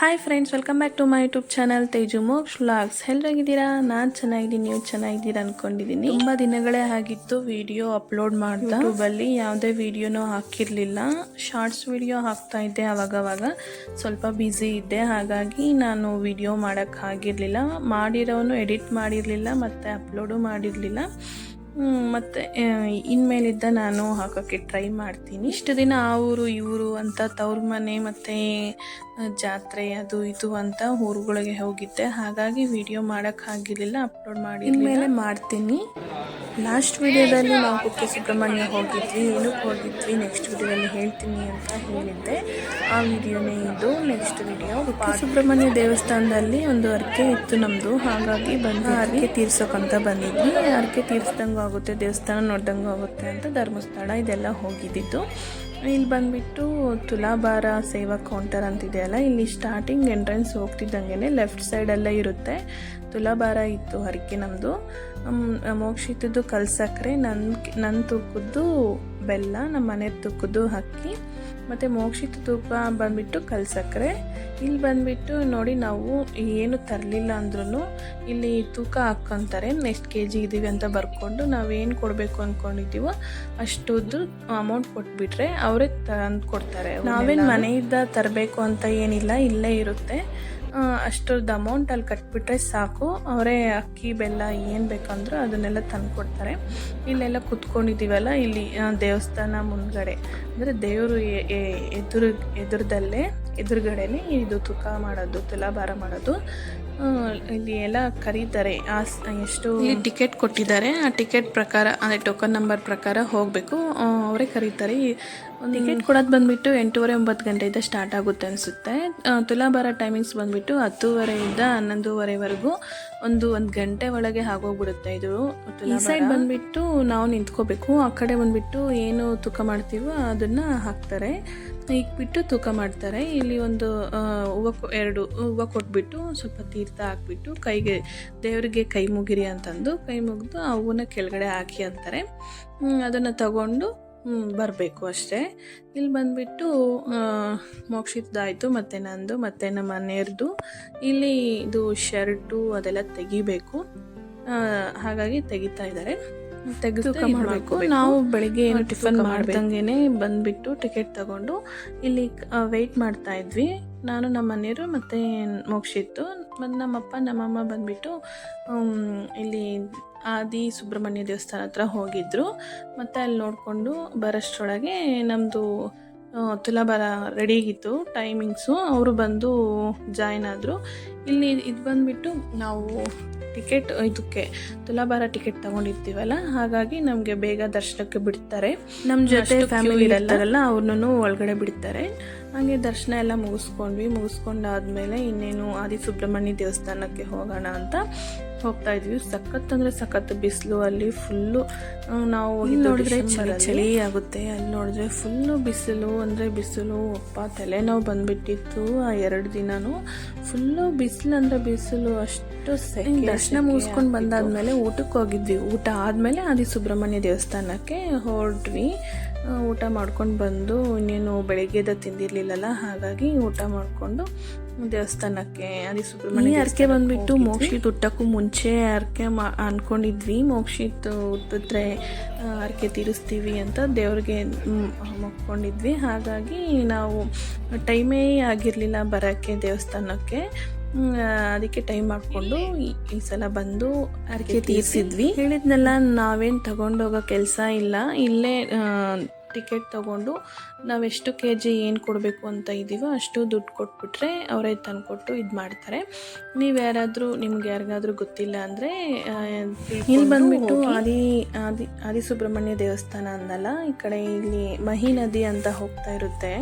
Hi friends welcome back to my YouTube channel Teju Moksh vlogs ಎಲ್ಲರಾಗಿದ್ದೀರಾ ನಾನು ಚೆನ್ನಾಗಿದ್ದೀನಿ, ನೀವು ಚೆನ್ನಾಗಿದ್ದೀರಾ ಅನ್ಕೊಂಡಿದ್ದೀನಿ. ತುಂಬ ದಿನಗಳೇ ಆಗಿತ್ತು ವಿಡಿಯೋ ಅಪ್ಲೋಡ್ ಮಾಡ್ತಾ. ಯೂಟ್ಯೂಬಲ್ಲಿ ಯಾವುದೇ ವಿಡಿಯೋನೂ ಹಾಕಿರಲಿಲ್ಲ. ಶಾರ್ಟ್ಸ್ ವಿಡಿಯೋ ಹಾಕ್ತಾ ಇದ್ದೆ ಅವಾಗವಾಗ. ಸ್ವಲ್ಪ ಬ್ಯುಸಿ ಇದ್ದೆ, ಹಾಗಾಗಿ ನಾನು ವಿಡಿಯೋ ಮಾಡೋಕ್ಕಾಗಿರಲಿಲ್ಲ ಮಾಡಿರೋನು ಎಡಿಟ್ ಮಾಡಿರಲಿಲ್ಲ, ಮತ್ತು ಅಪ್ಲೋಡು ಮಾಡಿರಲಿಲ್ಲ. ಮತ್ತು ಇನ್ಮೇಲಿದ್ದ ನಾನು ಹಾಕೋಕ್ಕೆ ಟ್ರೈ ಮಾಡ್ತೀನಿ. ಇಷ್ಟು ದಿನ ಆ ಊರು ಇವರು ಅಂತ ತವ್ರ ಮನೆ, ಮತ್ತು ಜಾತ್ರೆ ಅದು ಇದು ಅಂತ ಊರುಗಳಿಗೆ ಹೋಗಿದ್ದೆ. ಹಾಗಾಗಿ ವಿಡಿಯೋ ಮಾಡೋಕ್ಕಾಗಿರಲಿಲ್ಲ ಅಪ್ಲೋಡ್ ಮಾಡಿ ಮೇಲೆ ಮಾಡ್ತೀನಿ. ಲಾಸ್ಟ್ ವಿಡಿಯೋದಲ್ಲಿ ನಾವು ಕುಕ್ಕೆ ಸುಬ್ರಹ್ಮಣ್ಯ ಹೋಗಿದ್ವಿ ಏನಕ್ಕೆ ಹೋಗಿದ್ವಿ ನೆಕ್ಸ್ಟ್ ವಿಡಿಯೋದಲ್ಲಿ ಹೇಳ್ತೀನಿ ಅಂತ ಹೇಳಿದ್ದೆ. ಆ ವಿಡಿಯೋನೇ ಇದು. ನೆಕ್ಸ್ಟ್ ವಿಡಿಯೋ ಸುಬ್ರಹ್ಮಣ್ಯ ದೇವಸ್ಥಾನದಲ್ಲಿ ಒಂದು ಅರ್ಕೆ ಇತ್ತು ನಮ್ಮದು ಹಾಗಾಗಿ ಬಂದು ಅರ್ಕೆ ತೀರ್ಸೋಕಂತ ಬಂದಿದ್ವಿ. ಅರ್ಕೆ ತೀರ್ಸ್ದಂಗೂ ಆಗುತ್ತೆ ದೇವಸ್ಥಾನ ನೋಡ್ದಂಗೂ ಆಗುತ್ತೆ ಅಂತ ಧರ್ಮಸ್ಥಳ ಇದೆಲ್ಲ ಹೋಗಿದ್ದಿದ್ದು. ಇಲ್ಲಿ ಬಂದ್ಬಿಟ್ಟು ತುಲಾಭಾರ ಸೇವಾ ಕೌಂಟರ್ ಅಂತಿದೆಯಲ್ಲ ಇಲ್ಲಿ ಸ್ಟಾರ್ಟಿಂಗ್ ಎಂಟ್ರೆನ್ಸ್ ಹೋಗ್ತಿದ್ದಂಗೆ ಲೆಫ್ಟ್ ಸೈಡಲ್ಲೇ ಇರುತ್ತೆ. ತುಲಾಭಾರ ಇತ್ತು ಹರಕೆ ನಮ್ಮದು ಮೋಕ್ಷಿತದ್ದು ಕಲ್ಸಕ್ರೆ ನನ್ನ ನನ್ನ ತೂಕದ್ದು ಬೆಲ್ಲ ನಮ್ಮ ಮನೆ ತೂಕದ್ದು ಅಕ್ಕಿ. ಮತ್ತು ಮೋಕ್ಷಿತ ತೂಕ ಬಂದ್ಬಿಟ್ಟು ಕಲ್ಸಕ್ಕರೆ. ಇಲ್ಲಿ ಬಂದ್ಬಿಟ್ಟು ನೋಡಿ ನಾವು ಏನು ತರಲಿಲ್ಲ ಅಂದ್ರೂ ಇಲ್ಲಿ ತೂಕ ಹಾಕ್ಕೊಂತಾರೆ. ನೆಕ್ಸ್ಟ್ ಕೆ ಜಿ ಇದ್ದೀವಿ ಅಂತ ಬರ್ಕೊಂಡು ನಾವೇನು ಕೊಡಬೇಕು ಅಂದ್ಕೊಂಡಿದ್ದೀವೋ ಅಷ್ಟುದ್ದು ಅಮೌಂಟ್ ಕೊಟ್ಬಿಟ್ರೆ ಅವರೇ ತಂದು ಕೊಡ್ತಾರೆ ನಾವೇನು ಮನೆಯಿಂದ ತರಬೇಕು ಅಂತ ಏನಿಲ್ಲ ಇಲ್ಲೇ ಇರುತ್ತೆ. ಅಷ್ಟರದ್ದು ಅಮೌಂಟ್ ಅಲ್ಲಿ ಕಟ್ಬಿಟ್ರೆ ಸಾಕು. ಅವರೇ ಅಕ್ಕಿ, ಬೆಲ್ಲ ಏನು ಬೇಕಂದ್ರೂ ಅದನ್ನೆಲ್ಲ ತಂದು ಕೊಡ್ತಾರೆ ಇಲ್ಲೆಲ್ಲ ಕುತ್ಕೊಂಡಿದ್ದೀವಲ್ಲ ಇಲ್ಲಿ ದೇವಸ್ಥಾನ ಮುಂದ್ಗಡೆ. ಅಂದರೆ ದೇವರು ಎದುರು, ಎದುರದಲ್ಲೇ, ಎದುರುಗಡೆನೆ ಇದು ತೂಕ ಮಾಡೋದು, ತುಲಾಭಾರ ಮಾಡೋದು. ಇಲ್ಲಿ ಎಲ್ಲ ಕರೀತಾರೆ. ಎಷ್ಟು ಇಲ್ಲಿ ಟಿಕೆಟ್ ಕೊಟ್ಟಿದ್ದಾರೆ. ಆ ಟಿಕೆಟ್ ಪ್ರಕಾರ ಅಂದರೆ ಟೋಕನ್ ನಂಬರ್ ಪ್ರಕಾರ ಹೋಗಬೇಕು. ಅವರೇ ಕರೀತಾರೆ. ಟಿಕೆಟ್ ಕೊಡೋದು ಬಂದ್ಬಿಟ್ಟು ಎಂಟೂವರೆ ಒಂಬತ್ತು ಗಂಟೆಯಿಂದ ಸ್ಟಾರ್ಟ್ ಆಗುತ್ತೆ ಅನಿಸುತ್ತೆ. ತುಲಾಭಾರ ಟೈಮಿಂಗ್ಸ್ ಬಂದುಬಿಟ್ಟು ಹತ್ತೂವರೆಯಿಂದ ಹನ್ನೊಂದುವರೆವರೆಗೂ ಒಂದು ಒಂದು ಗಂಟೆ ಒಳಗೆ ಆಗೋಗ್ಬಿಡುತ್ತೆ ಇದು ಈ ಸೈಡ್ ಬಂದುಬಿಟ್ಟು ನಾವು ನಿಂತ್ಕೋಬೇಕು. ಆ ಕಡೆ ಬಂದುಬಿಟ್ಟು ಏನು ತೂಕ ಮಾಡ್ತೀವೋ ಅದನ್ನು ಹಾಕ್ತಾರೆ. ಇಕ್ಬಿಟ್ಟು ತೂಕ ಮಾಡ್ತಾರೆ. ಇಲ್ಲಿ ಒಂದು ಹೂವ ಎರಡು ಹೂವು ಕೊಟ್ಬಿಟ್ಟು ಸ್ವಲ್ಪ ತೀರ್ಥ ಹಾಕ್ಬಿಟ್ಟು ಕೈಗೆ ದೇವರಿಗೆ ಕೈ ಮುಗಿರಿ ಅಂತಂದು ಕೈ ಮುಗಿದು ಆ ಹೂವನ್ನ ಕೆಳಗಡೆ ಹಾಕಿ ಅಂತಾರೆ. ಅದನ್ನು ತಗೊಂಡು ಬರಬೇಕು ಅಷ್ಟೇ. ಇಲ್ಲಿ ಬಂದುಬಿಟ್ಟು ಮೋಕ್ಷಿದ್ದಾಯಿತು ಮತ್ತು ನಂದು ಮತ್ತು ನಮ್ಮ ಮನೆಯವ್ರದ್ದು ಇಲ್ಲಿ ಇದು ಶರ್ಟು ಅದೆಲ್ಲ ತೆಗಿಬೇಕು. ಹಾಗಾಗಿ ತೆಗಿತಾ ಇದ್ದಾರೆ. ತೆಗೆದು ಮಾಡಬೇಕು. ನಾವು ಬೆಳಿಗ್ಗೆ ಏನು ಟಿಫನ್ ಮಾಡ್ದಂಗೆ ಬಂದುಬಿಟ್ಟು ಟಿಕೆಟ್ ತಗೊಂಡು ಇಲ್ಲಿ ವೆಯ್ಟ್ ಮಾಡ್ತಾ ಇದ್ವಿ. ನಾನು ನಮ್ಮ ಮನೆಯವರು ಮತ್ತು ಮೋಕ್ಷಿತ್ತು. ಮತ್ತು ನಮ್ಮಪ್ಪ ನಮ್ಮಮ್ಮ ಬಂದುಬಿಟ್ಟು ಇಲ್ಲಿ ಆದಿ ಸುಬ್ರಹ್ಮಣ್ಯ ದೇವಸ್ಥಾನ ಹತ್ರ ಹೋಗಿದ್ರು. ಮತ್ತು ಅಲ್ಲಿ ನೋಡಿಕೊಂಡು ಬರೋಷ್ಟರೊಳಗೆ ನಮ್ಮದು ತುಲಾಭಾರ ರೆಡಿಗಿತ್ತು ಟೈಮಿಂಗ್ಸು ಅವರು ಬಂದು ಜಾಯ್ನ್ ಆದರು. ಇಲ್ಲಿ ಇದು ಬಂದುಬಿಟ್ಟು ನಾವು ಟಿಕೆಟ್ ಇದಕ್ಕೆ ತುಲಾಭಾರ ಟಿಕೆಟ್ ತೊಗೊಂಡಿರ್ತೀವಲ್ಲ ಹಾಗಾಗಿ ನಮಗೆ ಬೇಗ ದರ್ಶನಕ್ಕೆ ಬಿಡ್ತಾರೆ. ನಮ್ಮ ಜೊತೆ ಫ್ಯಾಮಿಲಿ ಇರಲ್ಲ. ಅವ್ರನ್ನೂ ಒಳಗಡೆ ಬಿಡ್ತಾರೆ. ಹಾಗೆ ದರ್ಶನ ಎಲ್ಲ ಮುಗಿಸ್ಕೊಂಡ್ವಿ. ಮುಗಿಸ್ಕೊಂಡಾದ್ಮೇಲೆ ಇನ್ನೇನು ಆದಿ ಸುಬ್ರಹ್ಮಣ್ಯ ದೇವಸ್ಥಾನಕ್ಕೆ ಹೋಗೋಣ ಅಂತ. ಹೋಗ್ತಾ ಇದ್ವಿ. ಸಖತ್ ಅಂದರೆ ಸಖತ್. ಬಿಸಿಲು ಅಲ್ಲಿ ಫುಲ್ಲು ನಾವು ನೋಡಿದ್ರೆ ಚಳಿ ಚಳಿ ಆಗುತ್ತೆ. ಅಲ್ಲಿ ನೋಡಿದ್ರೆ ಫುಲ್ಲು ಬಿಸಿಲು ಅಂದರೆ ಬಿಸಿಲು. ಅಪ್ಪ ತಲೆನೋವು ಬಂದ್ಬಿಟ್ಟಿತ್ತು ಆ ಎರಡು ದಿನವೂ ಫುಲ್ಲು ಬಿಸಿಲು ಅಂದರೆ ಬಿಸಿಲು. ಅಷ್ಟು ದರ್ಶನ ಮುಗಿಸ್ಕೊಂಡು ಬಂದಾದ್ಮೇಲೆ ಊಟಕ್ಕೆ ಹೋಗಿದ್ವಿ. ಊಟ ಆದಮೇಲೆ ಆದಿ ಸುಬ್ರಹ್ಮಣ್ಯ ದೇವಸ್ಥಾನಕ್ಕೆ ಹೊರಡ್ವಿ ಊಟ ಮಾಡ್ಕೊಂಡು ಬಂದು ಇನ್ನೇನು ಬೆಳಗ್ಗೆದ ತಿಂದಿರಲಿಲ್ಲಲ್ಲ ಹಾಗಾಗಿ ಊಟ ಮಾಡಿಕೊಂಡು ದೇವಸ್ಥಾನಕ್ಕೆ ಅಲ್ಲಿ ಸುಬ್ರಹ್ಮಣ್ಯ ಅರ್ಕೆ ಬಂದ್ಬಿಟ್ಟು ಮೋಕ್ಷಿತ್ ಹುಟ್ಟಕ್ಕೂ ಮುಂಚೆ ಅರ್ಕೆ ಮಾ ಅಂದ್ಕೊಂಡಿದ್ವಿ ಮೋಕ್ಷಿತ್ ಹುಟ್ಟಿದ್ರೆ ಅರ್ಕೆ ತೀರಿಸ್ತೀವಿ ಅಂತ ದೇವ್ರಿಗೆ ಮಕ್ಕೊಂಡಿದ್ವಿ. ಹಾಗಾಗಿ ನಾವು ಟೈಮೇ ಆಗಿರಲಿಲ್ಲ ಬರೋಕ್ಕೆ ದೇವಸ್ಥಾನಕ್ಕೆ. ಅದಕ್ಕೆ ಟೈಮ್ ಮಾಡಿಕೊಂಡು ಈ ಸಲ ಬಂದು ಅರ್ಕೆ ತೀರಿಸಿದ್ವಿ. ಹೇಳಿದ್ನೆಲ್ಲ ನಾವೇನು ತಗೊಂಡೋಗೋ ಕೆಲಸ ಇಲ್ಲ. ಇಲ್ಲೇ ಟಿಕೆಟ್ ತೊಗೊಂಡು ನಾವು ಎಷ್ಟು ಕೆ ಜಿ ಏನು ಕೊಡಬೇಕು ಅಂತ ಇದ್ದೀವೋ ಅಷ್ಟು ದುಡ್ಡು ಕೊಟ್ಬಿಟ್ರೆ ಅವರೇ ತಂದುಕೊಟ್ಟು ಇದು ಮಾಡ್ತಾರೆ. ನೀವು ಯಾರಾದರೂ ನಿಮ್ಗೆ ಯಾರಿಗಾದ್ರೂ ಗೊತ್ತಿಲ್ಲ ಅಂದರೆ ಇಲ್ಲಿ ಬಂದುಬಿಟ್ಟು ಆದಿ ಆದಿ ಆದಿ ಸುಬ್ರಹ್ಮಣ್ಯ ದೇವಸ್ಥಾನ ಅಂದಲ್ಲ ಈ ಕಡೆ ಇಲ್ಲಿ ಮಹಿ ನದಿ ಅಂತ ಹೋಗ್ತಾ ಇರುತ್ತೆ.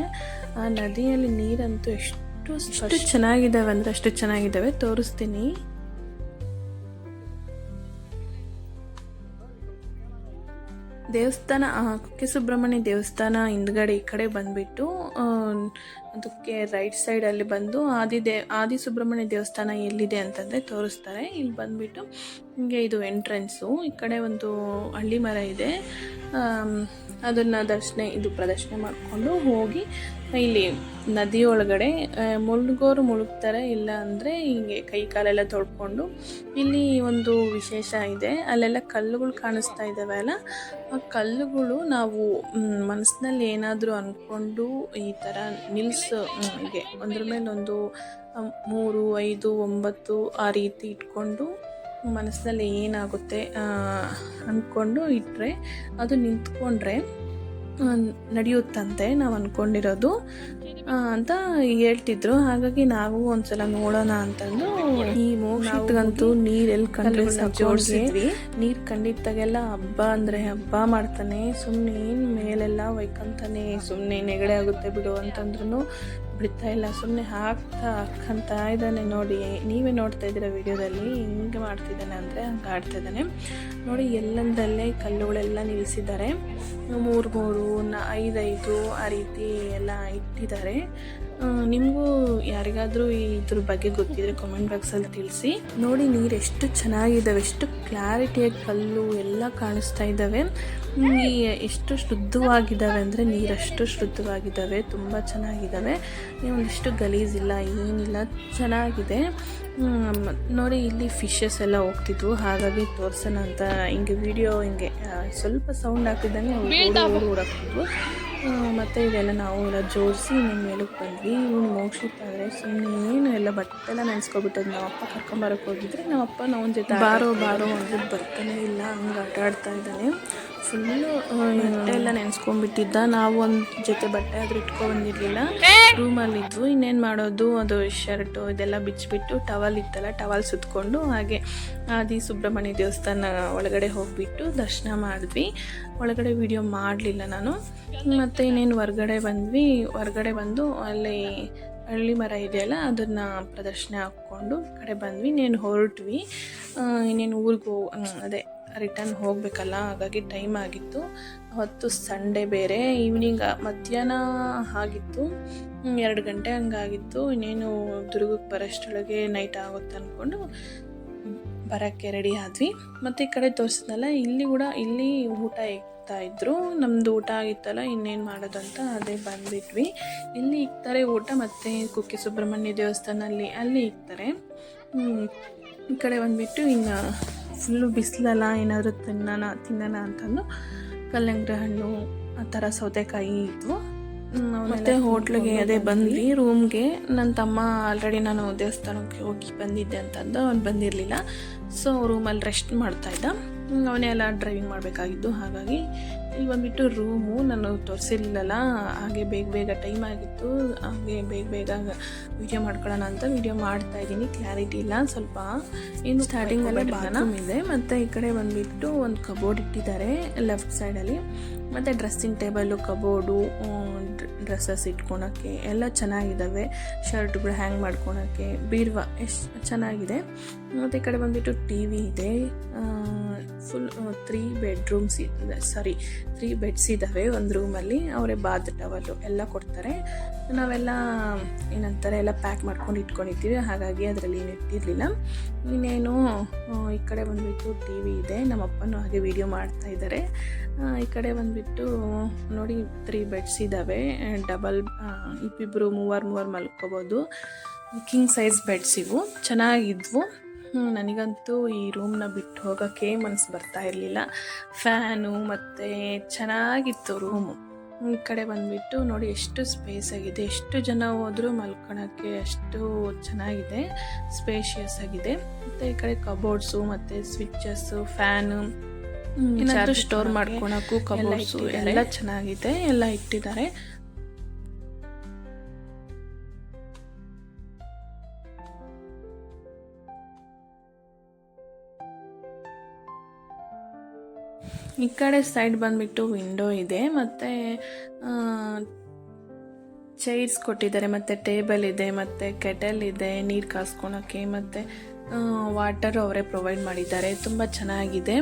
ಆ ನದಿಯಲ್ಲಿ ನೀರಂತೂ ಎಷ್ಟು ಅಷ್ಟು ಚೆನ್ನಾಗಿದ್ದಾವೆ ಅಂದರೆ ಅಷ್ಟು ಚೆನ್ನಾಗಿದ್ದಾವೆ. ತೋರಿಸ್ತೀನಿ. ದೇವಸ್ಥಾನ ಕುಕ್ಕೆ ಸುಬ್ರಹ್ಮಣ್ಯ ದೇವಸ್ಥಾನ ಹಿಂದ್ಗಡೆ ಈ ಕಡೆ ಬಂದ್ಬಿಟ್ಟು ಅದಕ್ಕೆ ರೈಟ್ ಸೈಡಲ್ಲಿ ಬಂದು ಆದಿ ದೇ, ಆದಿ ಸುಬ್ರಹ್ಮಣ್ಯ ದೇವಸ್ಥಾನ ಎಲ್ಲಿದೆ ಅಂತಂದರೆ ತೋರಿಸ್ತಾರೆ. ಇಲ್ಲಿ ಬಂದ್ಬಿಟ್ಟು, ಹಿಂಗೆ ಇದು ಎಂಟ್ರೆನ್ಸು ಈ ಕಡೆ ಒಂದು ಹಳ್ಳಿ ಮರ ಇದೆ. ಅದನ್ನು ದರ್ಶನ ಇದು ಪ್ರದರ್ಶನ ಮಾಡಿಕೊಂಡು ಹೋಗಿ ಇಲ್ಲಿ ನದಿಯೊಳಗಡೆ ಮುಳುಗೋರು ಮುಳುಗ್ತಾರೆ ಇಲ್ಲ ಅಂದರೆ ಹಿಂಗೆ ಕೈ ಕಾಲೆಲ್ಲ ತೊಳ್ಕೊಂಡು. ಇಲ್ಲಿ ಒಂದು ವಿಶೇಷ ಇದೆ. ಅಲ್ಲೆಲ್ಲ ಕಲ್ಲುಗಳು ಕಾಣಿಸ್ತಾ ಇದ್ದಾವೆ ಅಲ್ಲ? ಆ ಕಲ್ಲುಗಳು ನಾವು ಮನಸ್ಸಿನಲ್ಲಿ ಏನಾದರೂ ಅಂದ್ಕೊಂಡು ಈ ಥರ ಹ್ಮ್, ಹೀಗೆ. ಮೇಲೆ ಒಂದು ಮೂರು ಐದು ಒಂಬತ್ತು ಆ ರೀತಿ ಇಟ್ಕೊಂಡು ಮನಸ್ಸಿನಲ್ಲಿ ಏನಾಗುತ್ತೆ ಅಂದ್ಕೊಂಡು ಇಟ್ಟರೆ ಅದು ನಿಂತ್ಕೊಂಡ್ರೆ ನಡೆಯುತ್ತಂತೆ ನಾವು ಅಂದ್ಕೊಂಡಿರೋದು ಅಂತ ಹೇಳ್ತಿದ್ರು. ಹಾಗಾಗಿ ನಾವು ಒಂದ್ಸಲ ನೋಡೋಣ ಅಂತಂದು ಈ ಮೋಕ್ಷಗಂತೂ ನೀರೆಲ್ಲಿ ಕಂಡ್ರೆ ಜೋಡಿಸಿದ್ವಿ. ನೀರು ಕಂಡಿದ್ದಾಗೆಲ್ಲ ಹಬ್ಬ ಅಂದರೆ ಹಬ್ಬ ಮಾಡ್ತಾನೆ. ಸುಮ್ಮನೆ ಏನು ಮೇಲೆಲ್ಲ ಒಯ್ಕೊಂತಾನೆ ಸುಮ್ಮನೆ ನೆಗಡೆ ಆಗುತ್ತೆ ಬಿಡು ಅಂತಂದ್ರೂ ಬಿಡ್ತಾ ಇಲ್ಲ. ಸುಮ್ಮನೆ ಹಾಕ್ತಾ ಹಾಕಂತ ಇದ್ದಾನೆ ನೋಡಿ. ನೀವೇ ನೋಡ್ತಾ ಇದ್ದೀರಾ ವಿಡಿಯೋದಲ್ಲಿ? ಹಿಂಗೆ ಮಾಡ್ತಿದ್ದಾನೆ ಅಂದರೆ ಹಂಗೆ ಆಡ್ತಾ ಇದ್ದಾನೆ. ನೋಡಿ ಎಲ್ಲಂದಲ್ಲೇ ಕಲ್ಲುಗಳೆಲ್ಲ ನಿಲ್ಲಿಸಿದ್ದಾರೆ ಮೂರು ಮೂರು ಐದೈದು ಆ ರೀತಿ ಎಲ್ಲ ಇಟ್ಟಿದ್ದಾರೆ ಆ, ನಿಮಗೂ ಯಾರಿಗಾದರೂ ಇದ್ರ ಬಗ್ಗೆ ಗೊತ್ತಿದ್ರೆ ಕಾಮೆಂಟ್ ಬಾಕ್ಸಲ್ಲಿ ತಿಳಿಸಿ. ನೋಡಿ ನೀರು ಎಷ್ಟು ಚೆನ್ನಾಗಿದ್ದಾವೆ ಎಷ್ಟು ಕ್ಲಾರಿಟಿಯಾಗಿ ಕಲ್ಲು ಎಲ್ಲ ಕಾಣಿಸ್ತಾ ಇದ್ದಾವೆ ಈ ಎಷ್ಟು ಶುದ್ಧವಾಗಿದ್ದಾವೆ ಅಂದರೆ ನೀರಷ್ಟು ಶುದ್ಧವಾಗಿದ್ದಾವೆ ತುಂಬ ಚೆನ್ನಾಗಿದ್ದಾವೆ ಒಂದಿಷ್ಟು ಗಲೀಜಿಲ್ಲ ಏನಿಲ್ಲ ಚೆನ್ನಾಗಿದೆ. ನೋಡಿ ಇಲ್ಲಿ ಫಿಶಸ್ ಎಲ್ಲ ಹೋಗ್ತಿದ್ವು ಹಾಗಾಗಿ ತೋರ್ಸೋಣ ಅಂತ. ಹಿಂಗೆ ವಿಡಿಯೋ ಹಿಂಗೆ ಸ್ವಲ್ಪ ಸೌಂಡ್ ಹಾಕಿದ್ದಂಗೆ ಓಡಾಗ್ತಿದ್ವು ಮತ್ತು ಇದೆಲ್ಲ ನಾವು ಎಲ್ಲ ಜೋಡಿಸಿ ನಮ್ಮ ಮೇಲಕ್ಕೆ ಬಂದ್ವಿ. ಇವ್ನು ಮೋಕ್ಷಿತ್ತಾದ್ರೆ ಸುಮ್ಮನೆ ಏನು ಎಲ್ಲ ಬಟ್ಟೆ ಎಲ್ಲ ನೆನೆಸ್ಕೊಬಿಟ್ಟದ್ದು ನಮ್ಮ ಅಪ್ಪ ಕರ್ಕೊಂಬರಕ್ಕೆ ಹೋಗಿದ್ರೆ ನಮ್ಮ ಅಪ್ಪ ನಾವು ಜೊತೆ ಬಾರೋ ಬಾರೋ ಅಂದ್ರೆ ಬರ್ತಾನೆ ಇಲ್ಲ ಹಂಗೆ ಆಟ ಆಡ್ತಾ ಇದ್ದಾನೆ. ಫುಲ್ಲು ಬಟ್ಟೆ ಎಲ್ಲ ನೆನೆಸ್ಕೊಂಡ್ಬಿಟ್ಟಿದ್ದ. ನಾವು ಒಂದು ಜೊತೆ ಬಟ್ಟೆ ಆದರೂ ರೂಮಲ್ಲಿ ಇದ್ವು ಇನ್ನೇನು ಮಾಡೋದು? ಅದು ಶರ್ಟು ಇದೆಲ್ಲ ಬಿಚ್ಚಿಬಿಟ್ಟು ಟವಲ್ ಇತ್ತಲ್ಲ ಟವಲ್ ಸುತ್ಕೊಂಡು ಹಾಗೆ ಆದಿ ಸುಬ್ರಹ್ಮಣ್ಯ ದೇವಸ್ಥಾನ ಒಳಗಡೆ ಹೋಗಿಬಿಟ್ಟು ದರ್ಶನ ಮಾಡಿದ್ವಿ. ಒಳಗಡೆ ವಿಡಿಯೋ ಮಾಡಲಿಲ್ಲ ನಾನು. ಮತ್ತು ಇನ್ನೇನು ಹೊರ್ಗಡೆ ಬಂದ್ವಿ. ಹೊರ್ಗಡೆ ಬಂದು ಅಲ್ಲಿ ಹಳ್ಳಿ ಮರ ಇದೆಯಲ್ಲ ಅದನ್ನು ಪ್ರದರ್ಶನ ಹಾಕ್ಕೊಂಡು ಕಡೆ ಬಂದ್ವಿ. ಇನ್ನೇನು ಹೊರಟ್ವಿ. ಇನ್ನೇನು ಊರಿಗೆ ಅದೇ ರಿಟರ್ನ್ ಹೋಗಬೇಕಲ್ಲ, ಹಾಗಾಗಿ ಟೈಮ್ ಆಗಿತ್ತು. ಅವತ್ತು ಸಂಡೇ ಬೇರೆ ಈವ್ನಿಂಗ್ ಮಧ್ಯಾಹ್ನ ಆಗಿತ್ತು. ಎರಡು ಗಂಟೆ ಹಂಗಾಗಿತ್ತು. ಇನ್ನೇನು ದುರ್ಗಕ್ಕೆ ಬರೋಷ್ಟೊಳಗೆ ನೈಟ್ ಆಗುತ್ತೆ ಅಂದ್ಕೊಂಡು ಬರೋಕ್ಕೆ ರೆಡಿ ಆದ್ವಿ. ಮತ್ತು ಈ ಕಡೆ ತೋರಿಸಿದ್ನಲ್ಲ, ಇಲ್ಲಿ ಕೂಡ ಇಲ್ಲಿ ಊಟ ಇಕ್ತಾ ಇದ್ರು. ನಮ್ಮದು ಊಟ ಆಗಿತ್ತಲ್ಲ, ಇನ್ನೇನು ಮಾಡೋದು ಅಂತ ಅದೇ ಬಂದ್ಬಿಟ್ವಿ. ಇಲ್ಲಿ ಇಕ್ತಾರೆ ಊಟ, ಮತ್ತು ಕುಕ್ಕೆ ಸುಬ್ರಹ್ಮಣ್ಯ ದೇವಸ್ಥಾನ ಅಲ್ಲಿ ಇಕ್ತಾರೆ. ಈ ಕಡೆ ಬಂದುಬಿಟ್ಟು ಇನ್ನು ಫುಲ್ಲು ಬಿಸಿಲಲ್ಲ ಏನಾದರೂ ತಿನ್ನೋಣ ತಿನ್ನೋಣ ಅಂತಂದು ಕಲ್ಲಂಗಡಿ ಹಣ್ಣು ಆ ಥರ ಸೌತೆಕಾಯಿ ಇದ್ವು ಮತ್ತು ಹೋಟ್ಲಿಗೆ ಅದೇ ಬಂದ್ವಿ. ರೂಮ್ಗೆ ನನ್ನ ತಮ್ಮ ಆಲ್ರೆಡಿ ನಾನು ದೇವಸ್ಥಾನಕ್ಕೆ ಹೋಗಿ ಬಂದಿದ್ದೆ ಅಂತಂದು ಅವ್ನು ಬಂದಿರಲಿಲ್ಲ. ಸೊ ರೂಮಲ್ಲಿ ರೆಸ್ಟ್ ಮಾಡ್ತಾ ಇದ್ದ. ಹ್ಮ್, ಅವನೇ ಎಲ್ಲ ಡ್ರೈವಿಂಗ್ ಮಾಡಬೇಕಾಗಿದ್ದು ಹಾಗಾಗಿ ಇಲ್ಲಿ ಬಂದ್ಬಿಟ್ಟು ರೂಮು. ನಾನು ತೋರಿಸಿರ್ಲಿಲ್ಲಲ್ಲ ಹಾಗೆ ಬೇಗ ಬೇಗ ಟೈಮ್ ಆಗಿತ್ತು. ಹಾಗೆ ಬೇಗ ಬೇಗ ವಿಡಿಯೋ ಮಾಡ್ಕೊಳ್ಳೋಣ ಅಂತ ವಿಡಿಯೋ ಮಾಡ್ತಾ ಇದ್ದೀನಿ. ಕ್ಲಾರಿಟಿ ಇಲ್ಲ ಸ್ವಲ್ಪ ಇನ್ನು ಸ್ಟಾರ್ಟಿಂಗಲ್ಲೇ ಬಾತ್ರೂಮ್ ಇದೆ. ಮತ್ತು ಈ ಕಡೆ ಬಂದುಬಿಟ್ಟು ಒಂದು ಕಬೋರ್ಡ್ ಇಟ್ಟಿದ್ದಾರೆ ಲೆಫ್ಟ್ ಸೈಡಲ್ಲಿ ಮತ್ತು ಡ್ರೆಸ್ಸಿಂಗ್ ಟೇಬಲು ಕಬೋರ್ಡು ಡ್ರೆಸ್ಸಸ್ ಇಟ್ಕೊಳಕ್ಕೆ ಎಲ್ಲ ಚೆನ್ನಾಗಿದ್ದಾವೆ ಶರ್ಟ್ಗಳು ಹ್ಯಾಂಗ್ ಮಾಡ್ಕೊಳಕ್ಕೆ ಬೀರ್ವ ಎಷ್ಟು ಚೆನ್ನಾಗಿದೆ. ಮತ್ತು ಈ ಕಡೆ ಬಂದುಬಿಟ್ಟು ಟಿ ವಿ ಇದೆ. ಫುಲ್ ತ್ರೀ ಬೆಡ್ರೂಮ್ಸ್ ಇದೆ ಸಾರಿ, ತ್ರೀ ಬೆಡ್ಸ್ ಇದ್ದಾವೆ ಒಂದು ರೂಮಲ್ಲಿ. ಅವರೇ ಬಾತ್ ಟವಲ್ಲು ಎಲ್ಲ ಕೊಡ್ತಾರೆ. ನಾವೆಲ್ಲ, ಏನಂತಾರೆ, ಎಲ್ಲ ಪ್ಯಾಕ್ ಮಾಡ್ಕೊಂಡು ಇಟ್ಕೊಂಡಿದ್ದೀವಿ ಹಾಗಾಗಿ ಅದರಲ್ಲಿ ಏನು ಇಟ್ಟಿರಲಿಲ್ಲ. ಇನ್ನೇನು ಈ ಕಡೆ ಬಂದುಬಿಟ್ಟು ಟಿ ವಿ ಇದೆ. ನಮ್ಮಪ್ಪನೂ ಹಾಗೆ ವಿಡಿಯೋ ಮಾಡ್ತಾ ಇದ್ದಾರೆ. ಈ ಕಡೆ ಬಂದುಬಿಟ್ಟು ನೋಡಿ ತ್ರೀ ಬೆಡ್ಸ್ ಇದ್ದಾವೆ ಡಬಲ್ ಇಬ್ಬಿಬ್ಬರು ಮೂವರು ಮೂವರು ಮಲ್ಕೋಬೋದು. ಕಿಂಗ್ ಸೈಜ್ ಬೆಡ್ಸ್ ಇವು. ಚೆನ್ನಾಗಿದ್ವು. ನನಗಂತೂ ಈ ರೂಮ್ನ ಬಿಟ್ಟು ಹೋಗೋಕ್ಕೆ ಮನಸ್ಸು ಬರ್ತಾ ಇರಲಿಲ್ಲ. ಫ್ಯಾನು ಮತ್ತು ಚೆನ್ನಾಗಿತ್ತು ರೂಮು ಈ ಕಡೆ ಬಂದುಬಿಟ್ಟು ನೋಡಿ ಎಷ್ಟು ಸ್ಪೇಸ್ ಆಗಿದೆ. ಎಷ್ಟು ಜನ ಹೋದರೂ ಮಲ್ಕೊಳಕ್ಕೆ ಅಷ್ಟು ಚೆನ್ನಾಗಿದೆ. ಸ್ಪೇಷಿಯಸ್ ಆಗಿದೆ. ಮತ್ತು ಈ ಕಡೆ ಕಬೋರ್ಡ್ಸು ಮತ್ತು ಸ್ವಿಚ್ಚಸ್ಸು ಫ್ಯಾನು ಏನಾದರೂ ಸ್ಟೋರ್ ಮಾಡ್ಕೊಳಕ್ಕೂ ಕಬೋರ್ಡ್ಸು ಎಲ್ಲ ಚೆನ್ನಾಗಿದೆ ಎಲ್ಲ ಇಟ್ಟಿದ್ದಾರೆ. ಈ ಕಡೆ ಸೈಡ್ ಬಂದ್ಬಿಟ್ಟು ವಿಂಡೋ ಇದೆ ಮತ್ತು ಚೈರ್ಸ್ ಕೊಟ್ಟಿದ್ದಾರೆ ಮತ್ತು ಟೇಬಲ್ ಇದೆ ಮತ್ತು ಕೆಟಲ್ ಇದೆ ನೀರು ಕಾಸ್ಕೊಳಕ್ಕೆ ಮತ್ತು ವಾಟರ್ ಅವರೇ ಪ್ರೊವೈಡ್ ಮಾಡಿದ್ದಾರೆ. ತುಂಬ ಚೆನ್ನಾಗಿದೆ.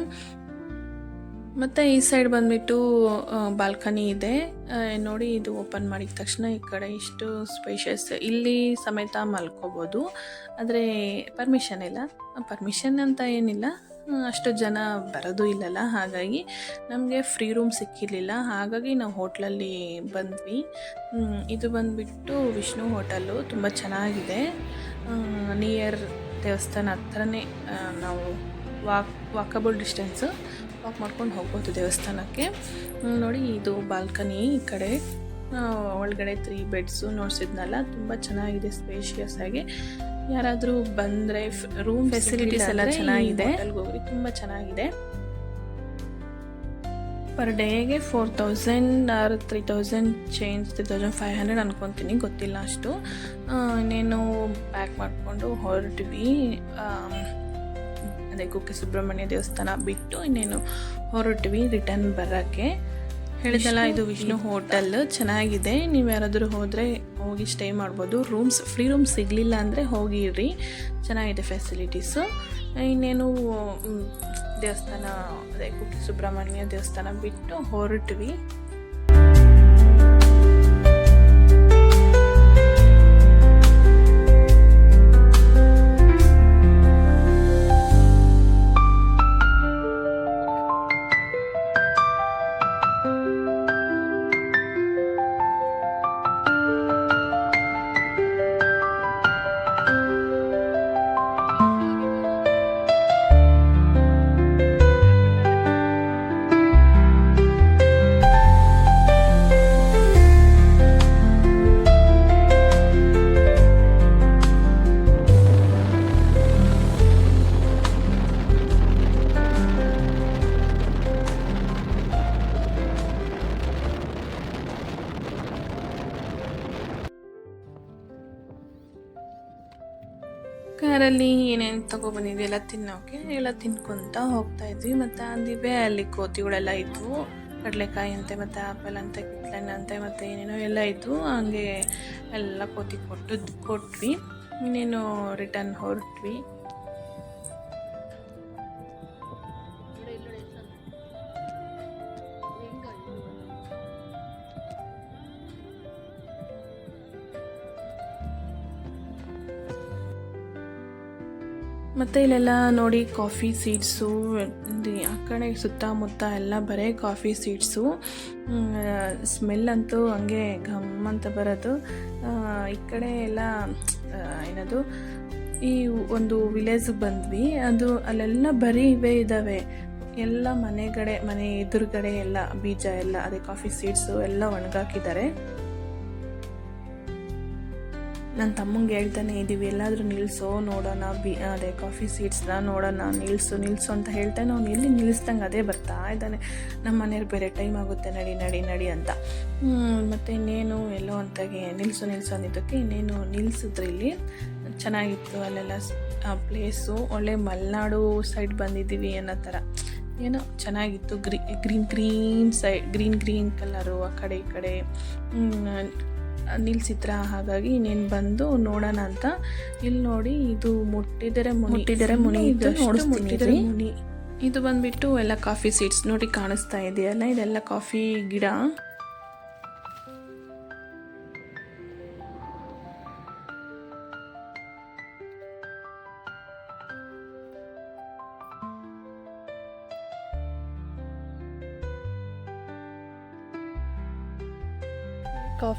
ಮತ್ತು ಈ ಸೈಡ್ ಬಂದ್ಬಿಟ್ಟು ಬಾಲ್ಕನಿ ಇದೆ. ನೋಡಿ, ಇದು ಓಪನ್ ಮಾಡಿದ ತಕ್ಷಣ ಈ ಕಡೆ ಇಷ್ಟು ಸ್ಪೇಷಿಯಸ್. ಇಲ್ಲಿ ಸಮೇತ ಮಲ್ಕೋಬೋದು. ಆದರೆ ಪರ್ಮಿಷನ್ ಇಲ್ಲ. ಪರ್ಮಿಷನ್ ಅಂತ ಏನಿಲ್ಲ. ಅಷ್ಟು ಜನ ಬರೋದು ಇಲ್ಲಲ್ಲ. ಹಾಗಾಗಿ ನಮಗೆ ಫ್ರೀ ರೂಮ್ ಸಿಕ್ಕಿರಲಿಲ್ಲ. ಹಾಗಾಗಿ ನಾವು ಹೋಟ್ಲಲ್ಲಿ ಬಂದ್ವಿ. ಇದು ಬಂದುಬಿಟ್ಟು ವಿಷ್ಣು ಹೋಟೆಲು ತುಂಬ ಚೆನ್ನಾಗಿದೆ. ನಿಯರ್ ದೇವಸ್ಥಾನ ಹತ್ರನೇ ನಾವು ವಾಕ್ ವಾಕಬಲ್ ಡಿಸ್ಟೆನ್ಸು ವಾಕ್ ಮಾಡ್ಕೊಂಡು ಹೋಗ್ಬೋದು ದೇವಸ್ಥಾನಕ್ಕೆ. ನೋಡಿ ಇದು ಬಾಲ್ಕನಿ ಈ ಕಡೆ. ಒಳಗಡೆ ತ್ರೀ ಬೆಡ್ಸು ನೋಡ್ಸಿದ್ನಲ್ಲ ತುಂಬ ಚೆನ್ನಾಗಿದೆ ಸ್ಪೇಷಿಯಸ್ ಆಗಿ. ಯಾರಾದರೂ ಬಂದರೆ ರೂಮ್ ಫೆಸಿಲಿಟೀಸ್ ಎಲ್ಲ ಚೆನ್ನಾಗಿದೆ. ಹೋಗಿ ತುಂಬ ಚೆನ್ನಾಗಿದೆ. ಪರ್ ಡೇಗೆ four thousand or three thousand change three thousand five hundred ಅನ್ಕೊತೀನಿ ಗೊತ್ತಿಲ್ಲ ಅಷ್ಟು. ಇನ್ನೇನು ಪ್ಯಾಕ್ ಮಾಡಿಕೊಂಡು ಹೊರಟ್ವಿ. ಅದೇ ಕುಕ್ಕೆ ಸುಬ್ರಹ್ಮಣ್ಯ ದೇವಸ್ಥಾನ ಬಿಟ್ಟು ಇನ್ನೇನು ಹೊರಟ್ವಿ ರಿಟರ್ನ್ ಬರೋಕ್ಕೆ. ಹೇಳಿದಲ್ಲ ಇದು ವಿಷ್ಣು ಹೋಟೆಲ್. ಚೆನ್ನಾಗಿದೆ. ನೀವು ಯಾರಾದರೂ ಹೋದರೆ ಹೋಗಿ ಸ್ಟೇ ಮಾಡ್ಬೋದು. ರೂಮ್ಸ್ ಫ್ರೀ ರೂಮ್ ಸಿಗಲಿಲ್ಲ ಅಂದರೆ ಹೋಗಿರಿ ಇರ್ರಿ ಚೆನ್ನಾಗಿದೆ ಫೆಸಿಲಿಟೀಸು ಇನ್ನೇನು ದೇವಸ್ಥಾನ ಅದೇ ಕುಕ್ಕೆ ಸುಬ್ರಹ್ಮಣ್ಯ ದೇವಸ್ಥಾನ ಬಿಟ್ಟು ಹೊರಟ್ವಿ. ಕಾರಲ್ಲಿ ಏನೇನು ತಗೊಬಂದಿದ್ವಿ ಎಲ್ಲ ತಿನ್ನೋಕೆ? ಎಲ್ಲ ತಿನ್ಕೊಂತ ಹೋಗ್ತಾ ಇದ್ವಿ. ಮತ್ತು ಅಂದಿವೆ ಅಲ್ಲಿ ಕೋತಿಗಳೆಲ್ಲ ಇದ್ವು. ಕಡಲೆಕಾಯಿ ಅಂತೆ, ಮತ್ತು ಆಪಲ್ ಅಂತೆ ಕಿತ್ಲೆಹಣ್ಣು ಅಂತೆ, ಮತ್ತೆ ಏನೇನೋ ಎಲ್ಲ ಇದ್ವು. ಹಂಗೆ ಎಲ್ಲ ಕೋತಿ ಕೊಟ್ಟು ಕೊಟ್ವಿ. ಇನ್ನೇನು ರಿಟರ್ನ್ ಹೊರಟ್ವಿ. ಮತ್ತು ಇಲ್ಲೆಲ್ಲ ನೋಡಿ ಕಾಫಿ ಸೀಡ್ಸು ಆ ಕಡೆ ಸುತ್ತಮುತ್ತ ಎಲ್ಲ ಬರೀ ಕಾಫಿ ಸೀಡ್ಸು ಸ್ಮೆಲ್ ಅಂತೂ ಹಂಗೆ ಘಮ್ ಅಂತ ಬರೋದು. ಈ ಕಡೆ ಎಲ್ಲ ಏನದು, ಈ ಒಂದು ವಿಲೇಜ್ಗೆ ಬಂದ್ವಿ. ಅದು ಅಲ್ಲೆಲ್ಲ ಬರೀ ಇವೇ ಇದ್ದಾವೆ ಎಲ್ಲ ಮನೆಗಡೆ ಮನೆ ಎದುರುಗಡೆ ಎಲ್ಲ ಬೀಜ ಎಲ್ಲ, ಅದೇ ಕಾಫಿ ಸೀಡ್ಸು ಎಲ್ಲ ಒಣಗಾಕಿದ್ದಾರೆ. ನನ್ನ ತಮ್ಮಂಗೆ ಹೇಳ್ತಾನೆ, ಇದೀವಿ, ಎಲ್ಲಾದರೂ ನಿಲ್ಲಿಸೋ ನೋಡೋಣ, ಬಿ, ಅದೇ ಕಾಫಿ ಸೀಡ್ಸ್ನ ನೋಡೋಣ ನಿಲ್ಲಿಸು ನಿಲ್ಲಿಸು ಅಂತ ಹೇಳ್ತಾನೆ, ಅವ್ನು ಎಲ್ಲಿ ನಿಲ್ಲಿಸ್ದಂಗೆ ಅದೇ ಬರ್ತಾ ಇದ್ದಾನೆ. ನಮ್ಮ ಮನೇಲಿ ಬೇರೆ ಟೈಮ್ ಆಗುತ್ತೆ, ನಡಿ ನಡಿ ನಡಿ ಅಂತ. ಮತ್ತು ಇನ್ನೇನು, ಎಲ್ಲೋ ಅಂತಾಗೆ ನಿಲ್ಲಿಸು ನಿಲ್ಲಿಸು ಅಂದಿದ್ದಕ್ಕೆ ಇನ್ನೇನು ನಿಲ್ಲಿಸಿದ್ರು ಇಲ್ಲಿ ಚೆನ್ನಾಗಿತ್ತು ಅಲ್ಲೆಲ್ಲ ಪ್ಲೇಸು ಒಳ್ಳೆ ಮಲೆನಾಡು ಸೈಡ್ ಬಂದಿದ್ದೀವಿ ಅನ್ನೋ ಥರ. ಏನೋ ಚೆನ್ನಾಗಿತ್ತು, green, green green side green green colour ಆ ಕಡೆ, ಈ ಕಡೆ. ಹ್ಮ್, ನಿಲ್ಸಿದ್ರ? ಹಾಗಾಗಿ ಇನ್ನೇನು ಬಂದು ನೋಡೋಣ ಅಂತ. ಇಲ್ಲಿ ನೋಡಿ ಇದು ಮುಟ್ಟಿದರೆ ಮುನಿ. ಮುಟ್ಟಿದರೆ ಮುನಿ ಇದು ಮುಟ್ಟಿದರೆ ಮುನಿ. ಇದು ಬಂದ್ಬಿಟ್ಟು ಎಲ್ಲ ಕಾಫಿ ಸೀಡ್ಸ್ ನೋಡಿ ಕಾಣಿಸ್ತಾ ಇದೆಯಲ್ಲ ಇದೆಲ್ಲ ಕಾಫಿ ಗಿಡ.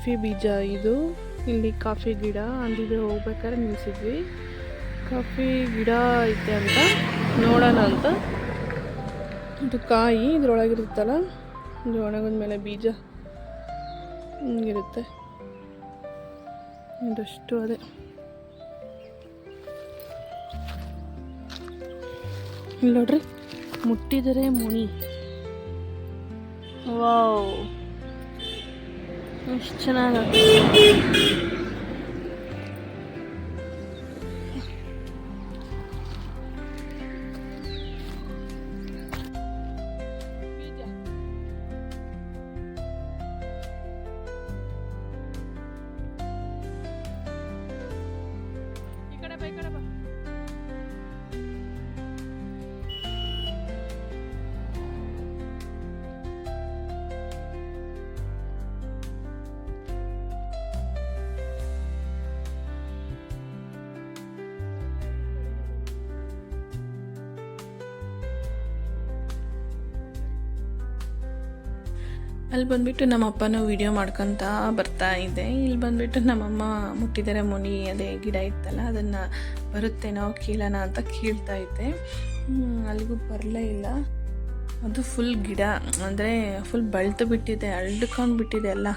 ಕಾಫಿ ಬೀಜ ಇದು. ಇಲ್ಲಿ ಕಾಫಿ ಗಿಡ ಅಂದಿದ್ರೆ ಹೋಗ್ಬೇಕಾದ್ರೆ ನಿಲ್ಸಿದ್ವಿ. ಕಾಫಿ ಗಿಡ ಐತೆ ಅಂತ ನೋಡೋಣ ಅಂತ. ಇದು ಕಾಯಿ, ಇದ್ರೊಳಗಿರುತ್ತಲ್ಲ, ಇದು ಒಣಗಿದ್ಮೇಲೆ ಬೀಜ ಹಿಂಗಿರುತ್ತೆ. ಇದಷ್ಟು ಅದೇ. ಇಲ್ಲ ನೋಡ್ರಿ, ಮುಟ್ಟಿದರೆ ಮುನಿ. ವಾವ್. ಎಷ್ಟು ಚೆನ್ನಾಗಿ ಅಲ್ಲಿ ಬಂದ್ಬಿಟ್ಟು ನಮ್ಮ ಅಪ್ಪನೂ ವಿಡಿಯೋ ಮಾಡ್ಕೊತ ಬರ್ತಾ ಇದ್ದೆ ಇಲ್ಲಿ ಬಂದ್ಬಿಟ್ಟು ನಮ್ಮಮ್ಮ ಮುಟ್ಟಿದರೆ ಮುನಿ ಅದೇ ಗಿಡ ಇತ್ತಲ್ಲ, ಅದನ್ನು ಬರುತ್ತೇನೋ ಕೀಳೋಣ ಅಂತ ಕೀಳ್ತಾ ಇದ್ದೆ ಅಲ್ಲಿಗೂ ಬರಲೇ ಇಲ್ಲ. ಅದು ಫುಲ್ ಗಿಡ, ಅಂದರೆ ಫುಲ್ ಬಳ್ತು ಬಿಟ್ಟಿದೆ ಅಳ್ದುಕೊಂಡು ಬಿಟ್ಟಿದೆ ಎಲ್ಲ.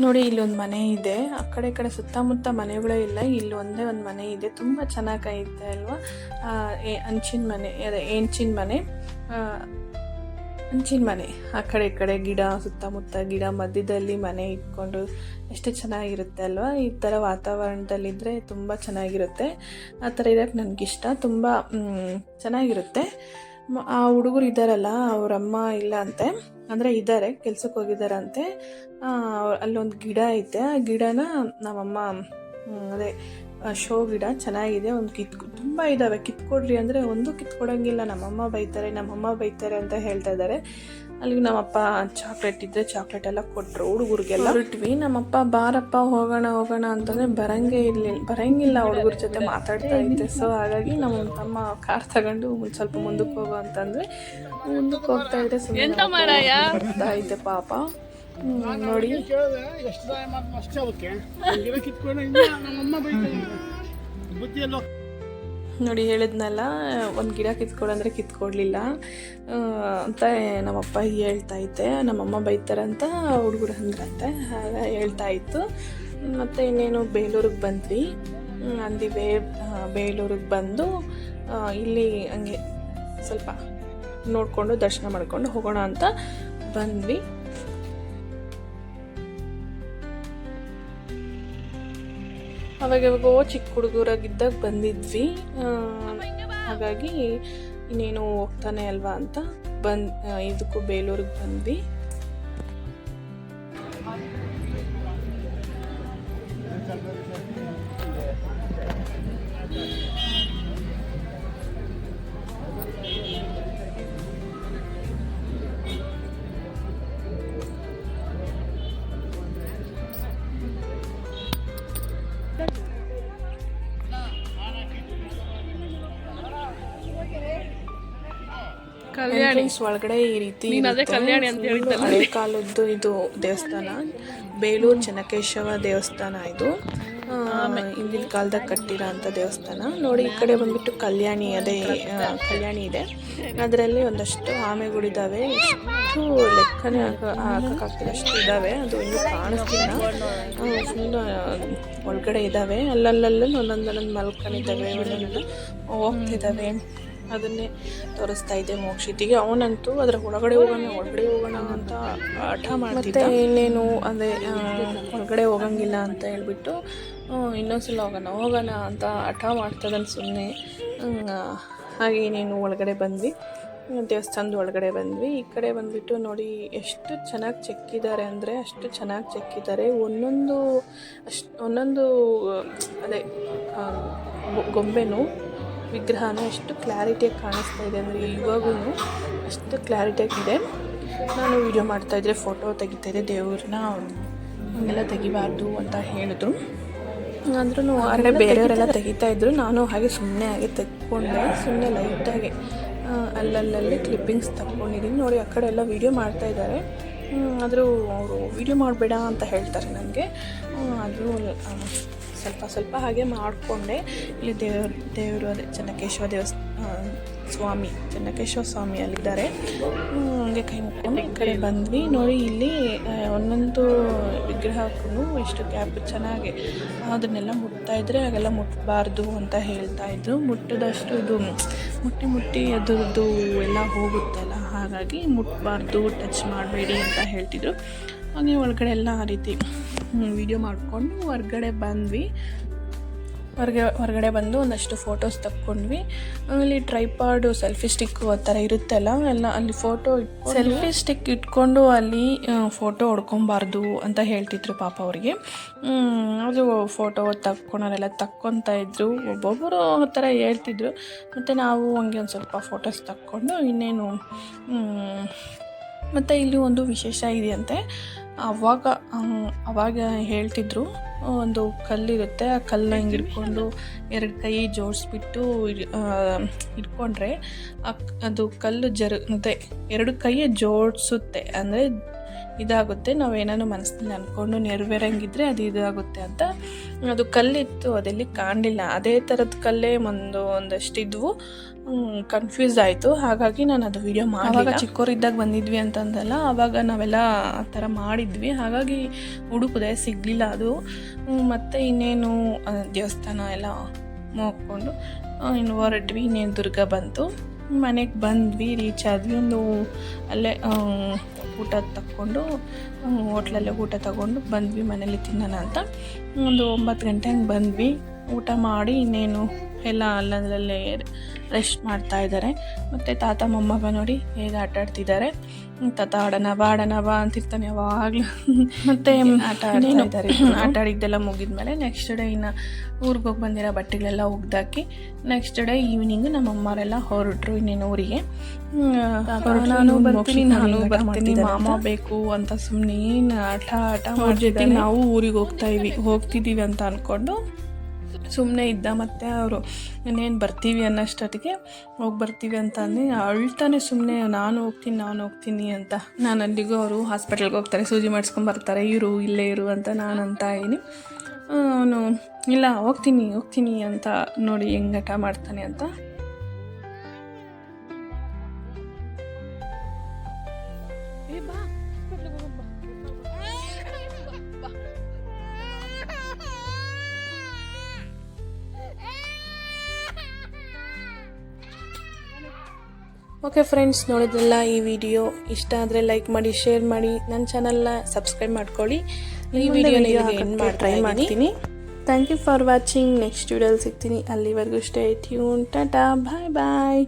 ನೋಡಿ ಇಲ್ಲೊಂದು ಮನೆ ಇದೆ. ಆ ಕಡೆ ಕಡೆ ಸುತ್ತಮುತ್ತ ಮನೆಗಳೇ ಇಲ್ಲ. ಇಲ್ಲಿ ಒಂದೇ ಒಂದು ಮನೆ ಇದೆ. ತುಂಬ ಚೆನ್ನಾಗೈತೆ ಅಲ್ವಾ ಅಂಚಿನ ಮನೆ, ಅದೇ ಹೆಂಚಿನ ಮನೆ. ಹಂಚಿನ ಮನೆ. ಆ ಕಡೆ, ಈ ಕಡೆ ಗಿಡ, ಸುತ್ತಮುತ್ತ ಗಿಡ, ಮಧ್ಯದಲ್ಲಿ ಮನೆ ಇಟ್ಕೊಂಡು ಎಷ್ಟು ಚೆನ್ನಾಗಿರುತ್ತೆ ಅಲ್ವಾ? ಈ ಥರ ವಾತಾವರಣದಲ್ಲಿದ್ದರೆ ತುಂಬ ಚೆನ್ನಾಗಿರುತ್ತೆ. ಆ ಥರ ಇರೋಕ್ಕೆ ನನಗಿಷ್ಟ. ತುಂಬ ಚೆನ್ನಾಗಿರುತ್ತೆ. ಆ ಹುಡುಗರು ಇದ್ದಾರಲ್ಲ ಅವರಮ್ಮ ಇಲ್ಲ ಅಂತೆ. ಅಂದರೆ ಇದ್ದಾರೆ ಕೆಲ್ಸಕ್ಕೆ ಹೋಗಿದ್ದಾರಂತೆ ಅಲ್ಲೊಂದು ಗಿಡ ಐತೆ. ಆ ಗಿಡನ ನಮ್ಮಮ್ಮ ಅದೇ ಶೋ ಗಿಡ ಚೆನ್ನಾಗಿದೆ. ಒಂದು ಕಿತ್ ತುಂಬ ಇದ್ದಾವೆ ಕಿತ್ಕೊಡ್ರಿ ಅಂದರೆ ಒಂದು ಕಿತ್ಕೊಡಂಗಿಲ್ಲ ನಮ್ಮಮ್ಮ ಬೈತಾರೆ ನಮ್ಮಮ್ಮ ಬೈತಾರೆ ಅಂತ ಹೇಳ್ತಾ ಇದ್ದಾರೆ ಅಲ್ಲಿಗೆ ನಮ್ಮಪ್ಪ ಚಾಕ್ಲೇಟ್ ಇದ್ದರೆ ಚಾಕ್ಲೇಟ್ ಎಲ್ಲ ಕೊಟ್ಟರು ಹುಡುಗರಿಗೆಲ್ಲ. ಬಿಟ್ವಿ ನಮ್ಮಪ್ಪ ಬಾರಪ್ಪ ಹೋಗೋಣ ಹೋಗೋಣ ಅಂತಂದರೆ ಬರಂಗೇ ಇರಲಿಲ್ಲ ಬರಂಗಿಲ್ಲ ಹುಡುಗರ ಜೊತೆ ಮಾತಾಡ್ತಾ ಇದ್ದೆ. ಸೊ ಹಾಗಾಗಿ ನಮ್ಮ ತಮ್ಮ ಕಾರ್ ತಗೊಂಡು ಒಂದ್ ಸ್ವಲ್ಪ ಮುಂದಕ್ಕೆ ಹೋಗೋ ಅಂತಂದರೆ ಮುಂದಕ್ಕೆ ಹೋಗ್ತಾ ಇದ್ದೆ ಸುಮ್ಮನೆ ಬರ್ತಾ ಇದ್ದೆ ಪಾಪ. ನೋಡಿ. ಎಷ್ಟು ಸಹಾಯ ಮಾಡ್ತೀನಿ ಅಷ್ಟೇ ಅವಕ್ಕೆ. ಗಿಡ ಕಿತ್ಕೊಂಡು ನಮ್ಮಮ್ಮ ಬೈತಾರೆ. ನೋಡಿ ಹೇಳಿದ್ನಲ್ಲ ಒಂದು ಗಿಡ ಕಿತ್ಕೊಡಂದ್ರೆ ಕಿತ್ಕೊಡ್ಲಿಲ್ಲ. ಅಂತ ನಮ್ಮಪ್ಪ ಹೇಳ್ತಾ ಇದ್ದೆ. ನಮ್ಮಮ್ಮ ಬೈತಾರಂತ ಹುಡುಗರು ಅಂದ್ರಂತೆ ಆಗ ಹೇಳ್ತಾ ಇತ್ತು. ಮತ್ತು ಇನ್ನೇನು ಬೇಲೂರಿಗೆ ಬಂದ್ವಿ. ಅಲ್ಲಿ ಅಂದಿ ಬೇ ಬೇಲೂರಿಗೆ ಬಂದು ಇಲ್ಲಿ ಹಂಗೆ ಸ್ವಲ್ಪ ನೋಡಿಕೊಂಡು ದರ್ಶನ ಮಾಡ್ಕೊಂಡು ಹೋಗೋಣ ಅಂತ ಬಂದ್ವಿ. ಅವಾಗ ಯಾವಾಗೋ ಚಿಕ್ಕ ಹುಡುಗರಾಗಿದ್ದಾಗ ಬಂದಿದ್ವಿ. ಹಾಗಾಗಿ ಇನ್ನೇನು ಹೋಗ್ತಾನೆ ಅಲ್ವಾ ಅಂತ ಬಂದು ಇದಕ್ಕೂ ಬೇಲೂರಿಗೆ ಬಂದ್ವಿ. ಎಂಟ್ರೆನ್ಸ್ ಒಳಗಡೆ ಈ ರೀತಿ ಹಳೆ ಕಾಲದ್ದು ಇದು ದೇವಸ್ಥಾನ. ಬೇಲೂರು ಚನ್ನಕೇಶವ ದೇವಸ್ಥಾನ ಇದು. ಹಿಂದಿನ ಕಾಲದಾಗ ಕಟ್ಟಿರೋ ಅಂತ ದೇವಸ್ಥಾನ. ನೋಡಿ ಈ ಕಡೆ ಬಂದ್ಬಿಟ್ಟು ಕಲ್ಯಾಣಿ ಅದೇ ಕಲ್ಯಾಣಿ ಇದೆ. ಅದರಲ್ಲಿ ಒಂದಷ್ಟು ಆಮೆಗಳಿದ್ದಾವೆ ಎಷ್ಟು ಲೆಕ್ಕನೇ ಹಾಕ ಹಾಕೋಕ್ಕಾಗ್ತಿಲ್ಲ ಅಷ್ಟು ಇದ್ದಾವೆ ಅದು ಇನ್ನೂ ಕಾಣಿಸ್ತಿಲ್ಲ. ಫುಲ್ ಒಳಗಡೆ ಇದ್ದಾವೆ ಅಲ್ಲಲ್ಲಲ್ಲಿ ಒಂದೊಂದು ಒಂದೊಂದು ಮಲ್ಕೊಂಡಿದ್ದಾವೆ ಒಂದೊಂದು ಹೋಗ್ತಿದ್ದಾವೆ ಅದನ್ನೇ ತೋರಿಸ್ತಾ ಇದ್ದೆ ಮೋಕ್ಷಿತಿಗೆ. ಅವನಂತೂ ಅದರ ಒಳಗಡೆ ಹೋಗೋಣ ಒಳಗಡೆ ಹೋಗೋಣ ಅಂತ ಹಠ ಮಾಡ್ತಿದ್ದೆ. ಇನ್ನೇನು ಅದೇ ಒಳಗಡೆ ಹೋಗಂಗಿಲ್ಲ ಅಂತ ಹೇಳ್ಬಿಟ್ಟು ಇನ್ನೊಂದ್ಸಲ ಹೋಗೋಣ ಹೋಗೋಣ ಅಂತ ಹಠ ಮಾಡ್ತದನ್ ಸುಮ್ಮನೆ ಹಾಗೆ ಇನ್ನೇನು ಒಳಗಡೆ ಬಂದ್ವಿ. ದೇವಸ್ಥಾನದ ಒಳಗಡೆ ಬಂದ್ವಿ. ಈ ಕಡೆ ಬಂದ್ಬಿಟ್ಟು ನೋಡಿ ಎಷ್ಟು ಚೆನ್ನಾಗಿ ಚೆಕ್ಕಿದ್ದಾರೆ ಅಂದರೆ ಅಷ್ಟು ಚೆನ್ನಾಗಿ ಚೆಕ್ಕಿದ್ದಾರೆ. ಒಂದೊಂದು ಅಷ್ಟು, ಒಂದೊಂದು, ಅದೇ ಗೊಂಬೆನೂ ವಿಗ್ರಹನೂ ಎಷ್ಟು ಕ್ಲಾರಿಟಿಯಾಗಿ ಕಾಣಿಸ್ತಾ ಇದೆ ಅಂದರೆ ಇವಾಗೂ ಅಷ್ಟು ಕ್ಲಾರಿಟಿಯಾಗಿದೆ ನಾನು ವಿಡಿಯೋ ಮಾಡ್ತಾಯಿದ್ರೆ ಫೋಟೋ ತೆಗಿತಾಯಿದ್ದೆ ದೇವ್ರನ್ನ ಹಂಗೆಲ್ಲ ತೆಗಿಬಾರ್ದು ಅಂತ ಹೇಳಿದ್ರು. ಅಂದ್ರೂ ಹೊರಗಡೆ ಬೇರೆಯವರೆಲ್ಲ ತೆಗಿತಾ ಇದ್ರು. ನಾನು ಹಾಗೆ ಸುಮ್ಮನೆ ಹಾಗೆ ತೆಕ್ಕೊಂಡೆ ಸುಮ್ಮನೆ ಲೈಟಾಗಿ ಅಲ್ಲಲ್ಲಲ್ಲಿ ಕ್ಲಿಪ್ಪಿಂಗ್ಸ್ ತಗೊಂಡಿದ್ದೀನಿ ನೋಡಿ ಆ ಕಡೆ ಎಲ್ಲ ವೀಡಿಯೋ ಮಾಡ್ತಾ ಇದ್ದಾರೆ. ಆದರೂ ಅವರು ವೀಡಿಯೋ ಮಾಡಬೇಡ ಅಂತ ಹೇಳ್ತಾರೆ ನನಗೆ. ಆದರೂ ಸ್ವಲ್ಪ ಸ್ವಲ್ಪ ಹಾಗೆ ಮಾಡಿಕೊಂಡೆ. ಇಲ್ಲಿ ದೇವರು ದೇವರು ಅದೇ ಚೆನ್ನಕೇಶವ ದೇವಸ್ಥಾನ ಸ್ವಾಮಿ ಚೆನ್ನಕೇಶ್ವರ ಸ್ವಾಮಿ ಅಲ್ಲಿದ್ದಾರೆ. ಹಂಗೆ ಕೈ ಮುಟ್ಕೊಂಡು ಈ ಕಡೆ ಬಂದ್ವಿ. ನೋಡಿ, ಇಲ್ಲಿ ಒಂದೊಂದು ವಿಗ್ರಹಕ್ಕೂ ಎಷ್ಟು ಕ್ಯಾಪ್ ಚೆನ್ನಾಗಿ ಅದನ್ನೆಲ್ಲ ಮುಟ್ತಾ ಇದ್ರೆ ಹಾಗೆಲ್ಲ ಮುಟ್ಟಬಾರ್ದು ಅಂತ ಹೇಳ್ತಾ ಇದ್ರು. ಮುಟ್ಟದಷ್ಟು ಇದು ಮುಟ್ಟಿ ಮುಟ್ಟಿ ಅದರದ್ದು ಎಲ್ಲ ಹೋಗುತ್ತಲ್ಲ, ಹಾಗಾಗಿ ಮುಟ್ಟಬಾರ್ದು ಟಚ್ ಮಾಡಬೇಡಿ ಅಂತ ಹೇಳ್ತಿದ್ರು. ಹಾಗೆ ಒಳಗಡೆ ಎಲ್ಲ ಆ ರೀತಿ ವಿಡಿಯೋ ಮಾಡಿಕೊಂಡು ಹೊರ್ಗಡೆ ಬಂದ್ವಿ. ಹೊರಗೆ ಹೊರಗಡೆ ಬಂದು ಒಂದಷ್ಟು ಫೋಟೋಸ್ ತಕ್ಕೊಂಡ್ವಿ. ಆಮೇಲೆ ಟ್ರೈಪಾಡು ಸೆಲ್ಫಿ ಸ್ಟಿಕ್ ಆ ಥರ ಇರುತ್ತಲ್ಲ ಎಲ್ಲ ಅಲ್ಲಿ ಫೋಟೋ ಸೆಲ್ಫಿ ಸ್ಟಿಕ್ ಇಟ್ಕೊಂಡು ಅಲ್ಲಿ ಫೋಟೋ ಹೊಡ್ಕೊಬಾರ್ದು ಅಂತ ಹೇಳ್ತಿದ್ರು ಪಾಪ ಅವ್ರಿಗೆ. ಅದು ಫೋಟೋ ತಕ್ಕೊಳೋರೆಲ್ಲ ತಕ್ಕೊತಾ ಇದ್ರು. ಒಬ್ಬೊಬ್ಬರು ಆ ಥರ ಹೇಳ್ತಿದ್ರು. ಮತ್ತು ನಾವು ಹಂಗೆ ಒಂದು ಸ್ವಲ್ಪ ಫೋಟೋಸ್ ತಕ್ಕೊಂಡು ಇನ್ನೇನು ಮತ್ತು ಇಲ್ಲಿ ಒಂದು ವಿಶೇಷ ಇದೆಯಂತೆ. ಅವಾಗ ಅವಾಗ ಹೇಳ್ತಿದ್ರು ಒಂದು ಕಲ್ಲಿರುತ್ತೆ ಆ ಕಲ್ಲನ್ನ ಹಿಂಗೆ ಹಿಡ್ಕೊಂಡು ಎರಡು ಕೈ ಜೋಡಿಸ್ಬಿಟ್ಟು ಇಟ್ಕೊಂಡ್ರೆ ಅದು ಕಲ್ಲು ಜರು ಅದೇ ಎರಡು ಕೈ ಜೋಡಿಸುತ್ತೆ. ಅಂದರೆ ಇದಾಗುತ್ತೆ ನಾವು ಮನಸ್ಸಿನಲ್ಲಿ ಅಂದ್ಕೊಂಡು ನೆರವೇರಂಗಿದ್ರೆ ಅದು ಇದಾಗುತ್ತೆ ಅಂತ. ಅದು ಕಲ್ಲಿತ್ತು ಅದೆಲ್ಲಿ ಕಾಣಲಿಲ್ಲ. ಅದೇ ಥರದ ಕಲ್ಲೇ ಒಂದು ಒಂದಷ್ಟು ಇದ್ವು ಕನ್ಫ್ಯೂಸ್ ಆಯಿತು. ಹಾಗಾಗಿ ನಾನು ಅದು ವಿಡಿಯೋ ಮಾಡುವಾಗ ಚಿಕ್ಕವರಿದ್ದಾಗ ಬಂದಿದ್ವಿ ಅಂತಂದಲ್ಲ ಆವಾಗ ನಾವೆಲ್ಲ ಆ ಥರ ಮಾಡಿದ್ವಿ. ಹಾಗಾಗಿ ಉಡುಪುದೇ ಸಿಗಲಿಲ್ಲ ಅದು. ಮತ್ತು ಇನ್ನೇನು ದೇವಸ್ಥಾನ ಎಲ್ಲ ಮುಕ್ಕೊಂಡು ಇನ್ನು ಹೊರಟ್ವಿ. ಇನ್ನೇನು ದುರ್ಗ ಬಂತು. ಮನೆಗೆ ಬಂದ್ವಿ ರೀಚ್ ಆದ್ವಿ. ಒಂದು ಅಲ್ಲೇ ಊಟ ತಕ್ಕೊಂಡು ಹೋಟ್ಲಲ್ಲೇ ಊಟ ತಗೊಂಡು ಬಂದ್ವಿ ಮನೇಲಿ ತಿನ್ನೋಣ ಅಂತ. ಒಂದು ಒಂಬತ್ತು ಗಂಟೆ ಹಂಗೆ ಬಂದ್ವಿ. ಊಟ ಮಾಡಿ ಇನ್ನೇನು ಎಲ್ಲ ಅಲ್ಲದರಲ್ಲೇ ರೆಸ್ಟ್ ಮಾಡ್ತಾ ಇದ್ದಾರೆ. ಮತ್ತು ತಾತ ಮೊಮ್ಮಗ ನೋಡಿ ಹೇಗೆ ಆಟ ಆಡ್ತಿದ್ದಾರೆ. ತಾತ ಆಡೋಣ ಬಾ ಆಡೋಣ ಬಾ ಅಂತಿರ್ತಾನೆ ಯಾವಾಗಲೂ. ಮತ್ತು ಆಟ ಆಡ್ತಾರೆ ಆಟ ಆಡಿದ್ದೆಲ್ಲ ಮುಗಿದ್ಮೇಲೆ ನೆಕ್ಸ್ಟ್ ಡೇ ಇನ್ನು ಊರಿಗೆ ಹೋಗಿ ಬಂದಿರೋ ಬಟ್ಟೆಗಳೆಲ್ಲ ಒಗ್ದಾಕಿ ನೆಕ್ಸ್ಟ್ ಡೇ ಈವ್ನಿಂಗು ನಮ್ಮ ಅಮ್ಮರೆಲ್ಲ ಹೊರಟ್ರು ಇನ್ನೇನು ಊರಿಗೆ. ನಾನು ಬರ್ತೀನಿ ನಾನು ಬರ್ತೀನಿ ಮಾಮ ಬೇಕು ಅಂತ ಸುಮ್ಮನೆ ಆಟ ಆಟ ಮಾಡಿ ಜೊತೆ ನಾವು ಊರಿಗೆ ಹೋಗ್ತಾ ಇವಿ ಹೋಗ್ತಿದ್ದೀವಿ ಅಂತ ಅಂದ್ಕೊಂಡು ಸುಮ್ಮನೆ ಇದ್ದ ಮತ್ತು ಅವರು, ಇನ್ನೇನು ಬರ್ತೀವಿ ಅನ್ನೋಷ್ಟೊತ್ತಿಗೆ ಹೋಗಿ ಬರ್ತೀವಿ ಅಂತ ಅಂದು ಅಳ್ತಾನೆ ಸುಮ್ಮನೆ ನಾನು ಹೋಗ್ತೀನಿ ನಾನು ಹೋಗ್ತೀನಿ ಅಂತ. ನಾನು ಅಲ್ಲಿಗೂ ಅವರು ಹಾಸ್ಪಿಟಲ್ಗೆ ಹೋಗ್ತಾರೆ, ಸೂಜಿ ಮಾಡಿಸ್ಕೊಂಡು ಬರ್ತಾರೆ. ಇರು, ಇಲ್ಲೇ ಇರು ಅಂತ ನಾನು ಅಂತ ಇದ್ದೀನಿ. ಅವನು, ಇಲ್ಲ, ಹೋಗ್ತೀನಿ ಹೋಗ್ತೀನಿ ಅಂತ ನೋಡಿ ಹೆಂಗಟ ಮಾಡ್ತಾನೆ ಅಂತ. ಓಕೆ ಫ್ರೆಂಡ್ಸ್ ನೋಡಿದ್ರಲ್ಲ ಈ ವಿಡಿಯೋ? ಇಷ್ಟ ಆದರೆ ಲೈಕ್ ಮಾಡಿ ಶೇರ್ ಮಾಡಿ ನನ್ನ ಚಾನಲ್ನ ಸಬ್ಸ್ಕ್ರೈಬ್ ಮಾಡ್ಕೊಳ್ಳಿ. ಈ ವಿಡಿಯೋನ ಎಂಡ್ ಮಾಡಿ ಟ್ರೈ ಮಾಡ್ತೀನಿ. Thank you for watching next ವಿಡಿಯೋಲಿ ಸಿಗ್ತೀನಿ. ಅಲ್ಲಿವರೆಗೂ stay tune tata bye bye